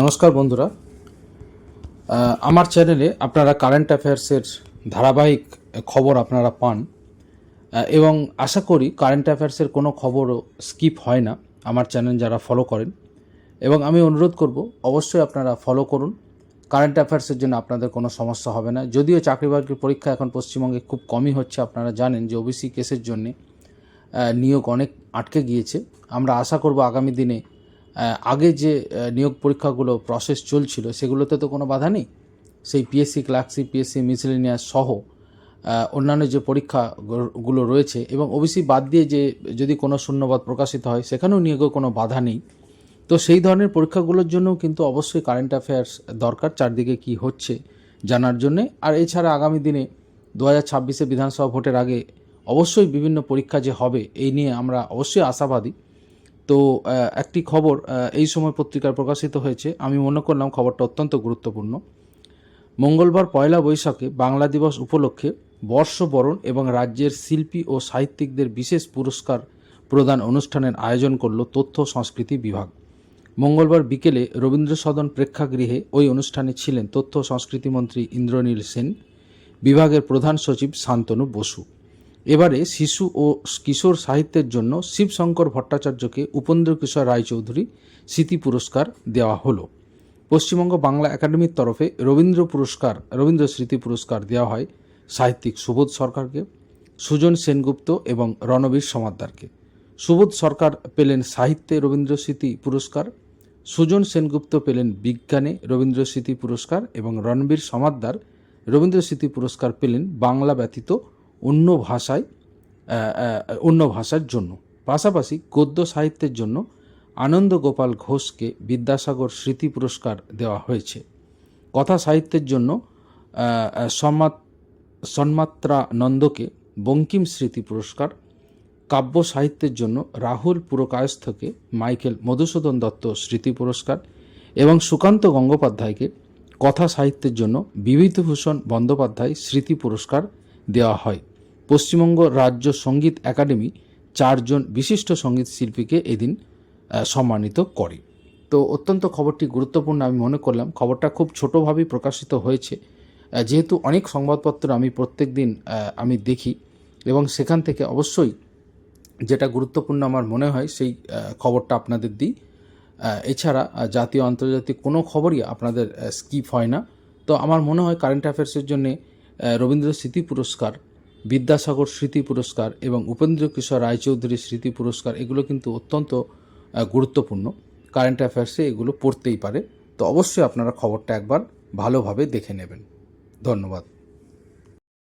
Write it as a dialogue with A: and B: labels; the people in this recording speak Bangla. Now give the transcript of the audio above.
A: নমস্কার বন্ধুরা। আমার চ্যানেলে আপনারা কারেন্ট অ্যাফেয়ার্সের ধারাবাহিক খবর আপনারা পান। এবং আশা করি কারেন্ট অ্যাফেয়ার্সের কোনো খবরও স্কিপ হয় না আমার চ্যানেল যারা ফলো করেন। এবং আমি অনুরোধ করব, অবশ্যই আপনারা ফলো করুন। কারেন্ট অ্যাফেয়ার্সের জন্য আপনাদের কোনো সমস্যা হবে না। যদিও চাকরি বাকরির পরীক্ষা এখন পশ্চিমবঙ্গে খুব কমই হচ্ছে, আপনারা জানেন যে ওবিসি কেসের জন্যে নিয়োগ অনেক আটকে গিয়েছে। আমরা আশা করব আগামী দিনে আগে যে নিয়োগ পরীক্ষাগুলো প্রসেস চলছিল, সেগুলোতে তো কোনো বাধা নেই। সেই পিএসসি ক্লার্কসি পিএসসি মিসলেনিয়াস সহ অন্যান্য যে পরীক্ষাগুলো রয়েছে এবং ওবিসি বাদ দিয়ে যে, যদি কোনো শূন্যবাদ প্রকাশিত হয়, সেখানেও নিয়োগের কোনো বাধা নেই। তো সেই ধরনের পরীক্ষাগুলোর জন্যও কিন্তু অবশ্যই কারেন্ট অ্যাফেয়ার্স দরকার, চারদিকে কি হচ্ছে জানার জন্যে। আর এছাড়া আগামী দিনে দু হাজার ছাব্বিশে বিধানসভা ভোটের আগে অবশ্যই বিভিন্ন পরীক্ষা যে হবে, এই নিয়ে আমরা অবশ্যই আশাবাদী। তো একটি খবর এই সময় পত্রিকায় প্রকাশিত হয়েছে। আমি মনে করলাম খবরটা অত্যন্ত গুরুত্বপূর্ণ। মঙ্গলবার পয়লা বৈশাখে বাংলা দিবস উপলক্ষে বর্ষবরণ এবং রাজ্যের শিল্পী ও সাহিত্যিকদের বিশেষ পুরস্কার প্রদান অনুষ্ঠানের আয়োজন করল তথ্য সংস্কৃতি বিভাগ। মঙ্গলবার বিকেলে রবীন্দ্র সদন প্রেক্ষাগৃহে ওই অনুষ্ঠানে ছিলেন তথ্য সংস্কৃতি মন্ত্রী ইন্দ্রনীল সেন, বিভাগের প্রধান সচিব শান্তনু বসু। এবারে শিশু ও কিশোর সাহিত্যের জন্য শিবশঙ্কর ভট্টাচার্যকে উপেন্দ্র কিশোর রায়চৌধুরী স্মৃতি পুরস্কার দেওয়া হলো। পশ্চিমবঙ্গ বাংলা একাডেমির তরফে রবীন্দ্র পুরস্কার, রবীন্দ্র স্মৃতি পুরস্কার দেওয়া হয় সাহিত্যিক সুবোধ সরকারকে, সুজন সেনগুপ্ত এবং রণবীর সমাদ্দারকে। সুবোধ সরকার পেলেন সাহিত্যে রবীন্দ্র স্মৃতি পুরস্কার, সুজন সেনগুপ্ত পেলেন বিজ্ঞানে রবীন্দ্র স্মৃতি পুরস্কার এবং রণবীর সমাদ্দার রবীন্দ্র স্মৃতি পুরস্কার পেলেন বাংলা ব্যতীত অন্য ভাষায় অন্য ভাষার জন্য। পাশাপাশি গদ্য সাহিত্যের জন্য আনন্দ গোপাল ঘোষকে বিদ্যাসাগর স্মৃতি পুরস্কার দেওয়া হয়েছে। কথা সাহিত্যের জন্য সন্মাত্রা নন্দকে বঙ্কিম স্মৃতি পুরস্কার, কাব্য সাহিত্যের জন্য রাহুল পুরকায়স্থকে মাইকেল মধুসূদন দত্ত স্মৃতি পুরস্কার এবং সুকান্ত গঙ্গোপাধ্যায়কে কথা সাহিত্যের জন্য বিভূতিভূষণ বন্দ্যোপাধ্যায় স্মৃতি পুরস্কার দেওয়া হয়। পশ্চিমবঙ্গ রাজ্য সংগীত একাডেমি চারজন বিশিষ্ট সংগীত শিল্পীকে এদিন সম্মানিত করে। তো অত্যন্ত খবরটি গুরুত্বপূর্ণ আমি মনে করলাম। খবরটা খুব ছোটোভাবেই প্রকাশিত হয়েছে। যেহেতু অনেক সংবাদপত্র আমি প্রত্যেক দিন আমি দেখি এবং সেখান থেকে অবশ্যই যেটা গুরুত্বপূর্ণ আমার মনে হয় সেই খবরটা আপনাদের দিই। এছাড়া জাতীয়, আন্তর্জাতিক কোনো খবরই আপনাদের স্কিপ হয় না। তো আমার মনে হয় কারেন্ট অ্যাফেয়ার্সের জন্যে রবীন্দ্র স্মৃতি পুরস্কার, বিদ্যাসাগর স্মৃতি পুরস্কার এবং উপেন্দ্র কিশোর রায়চৌধুরী স্মৃতি পুরস্কার, এগুলো কিন্তু অত্যন্ত গুরুত্বপূর্ণ। কারেন্ট অ্যাফেয়ার্সে এগুলো পড়তেই পারে। তো অবশ্যই আপনারা খবরটা একবার ভালোভাবে দেখে নেবেন। ধন্যবাদ।